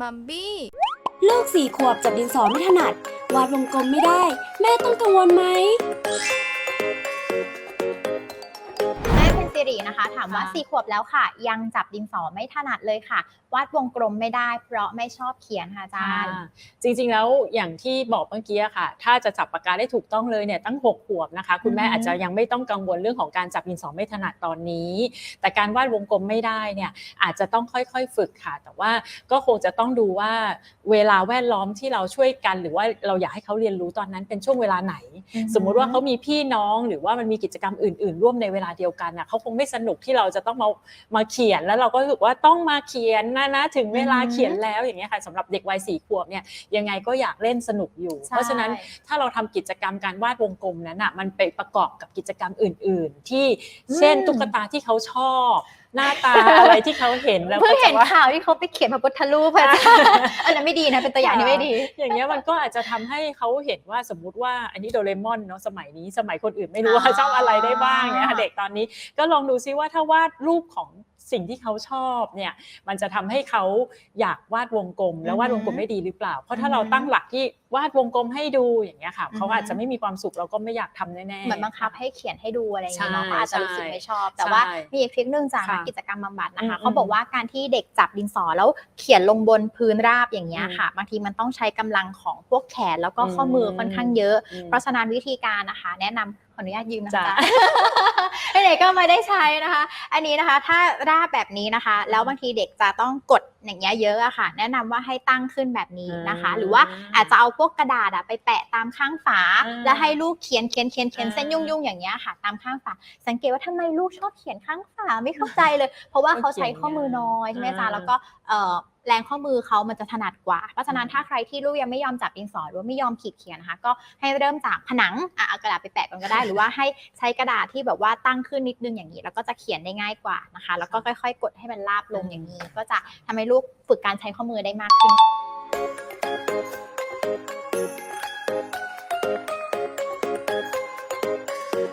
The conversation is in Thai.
มัมบี้ ลูกสี่ขวบจับดินสอไม่ถนัด วาดวงกลมไม่ได้ แม่ต้องกังวลไหม รินะคะ ถามว่าค่ะสี่ขวบแล้วค่ะ ยังจับดินสอไม่ถนัดเลยค่ะ วาดวงกลมไม่ได้ เพราะไม่ชอบเขียนค่ะอาจารย์อ่าจริงๆแล้วอย่างที่บอกเมื่อกี้อะค่ะ ถ้าจะจับปากกาได้ถูกต้องเลยเนี่ยตั้ง 6 ขวบนะคะ คุณแม่อือฮึอาจจะยังไม่ต้องกังวลเรื่องของการจับดินสอไม่ถนัดตอนนี้ แต่การวาดวงกลมไม่ได้เนี่ยอาจจะต้องค่อยๆฝึกค่ะ แต่ว่าก็คงจะต้องดูว่าเวลาแวดล้อมที่เราช่วยกัน หรือว่าเราอยากให้เขาเรียนรู้ตอนนั้นเป็นช่วงเวลาไหน สมมุติว่าเขามีพี่น้องหรือว่ามันมีกิจกรรมอื่น ๆ ร่วมในเวลาเดียวกันน่ะเขาคงไม่สนุกที่เราจะต้องมามาเขียนแล้วเราก็รู้สึกว่าต้องมาเขียนนะนะถึงเวลาอือฮึเขียนแล้วอย่างเงี้ยค่ะสำหรับเด็กวัยสี่ขวบเนี่ยยังไงก็อยากเล่นสนุกอยู่ใช่เพราะฉะนั้นถ้าเราทำกิจกรรมการวาดวงกลมนั้นอะมันไปประกอบกับกิจกรรมอื่น ๆ ที่เช่นอืมตุ๊กตาที่เขาชอบ หน้าตาอะไรที่เขาเห็นแล้วเพิ่ก็งจะเห็นว่าข่าวที่เขาไปเขียนพระพุทธรูปอาจารย์อันนั้นไม่ดีนะเป็นตัวอย่างที่ไม่ดี อย่างเงี้ยมันก็อาจจะทำให้เขาเห็นว่าสมมุติว่าอันนี้โดเรมอนเนาะสมัยนี้สมัยคนอื่นไม่รู้ว่าอ๋อชอบอะไรได้บ้างเนี่ยค่ะเด็กตอนนี้ก็ลองดูซิว่าถ้าวาดรูปของสิ่งที่เขาชอบเนี่ยมันจะทำให้เขาอยากวาดวงกลม แล้ววาดวงกลมได้ดีหรือเปล่า เพราะถ้าเราตั้งหลักที่วาดวงกลมให้ดูอย่างเงี้ยค่ะเขาอาจจะไม่มีความสุขเราก็ไม่อยากทำแน่ๆเหมือนบังคับให้เขียนให้ดูอะไรอย่างเงี้ยเนาะใช่เขาอาจจะรู้สึกไม่ชอบใช่แต่ว่ามีอีกทริคหนึ่งจากค่ะนักกิจกรรมบำบัดนะคะอืมเขาบอกว่าการที่เด็กจับดินสอแล้วเขียนลงบนพื้นราบอย่างเงี้ยอืมค่ะบางทีมันต้องใช้กำลังของพวกแขนแล้วก็ข้อมืออมค่อนข้างเยอะอืมเพราะฉะนั้นวิธีการนะคะ แนะนำ ขออนุญาตยืมนะจ้ะคะเด็กก็ไม่ได้ใช้นะคะ อันนี้นะคะถ้าราบแบบนี้นะคะ แล้วบางทีเด็กจะต้องกดอย่างเงี้ยเยอะอะค่ะ แนะนำว่าให้ตั้งขึ้นแบบนี้นะคะอืมหรือว่าอาจจะเอาพวกกระดาษอะไปแปะตามข้างฝาอ่าแล้วให้ลูกเขียนเขียนเขียนเขียนเส้นอ่ายุ่งๆอย่างเงี้ยค่ะ ตามข้างฝา สังเกตว่าทำไมลูกชอบเขียนข้างฝาไม่เข้าใจเลย เพราะว่าเขาใช้ข้อมือน้อยใช่ไหมจ๊ะอ่าแล้วก็เอ่อ แรงข้อมือเขามันจะถนัดกว่า เพราะฉะนั้นอืมถ้าใครที่ลูกยังไม่ยอมจับดินสอหรือว่าไม่ยอมขีดเขียนนะคะก็ให้เริ่มจากผนังอะเอากระดาษไปแปะก่อนก็ได้ หรือว่าให้ใช้กระดาษที่แบบว่าตั้งขึ้นนิดนึงอย่างนี้ แล้วก็จะเขียนได้ง่ายกว่านะคะ แล้วก็ค่อย ๆ กดให้มันราบลงอย่างนี้ ก็จะทำให้ลูกฝึกการใช้ข้อมือได้มากขึ้น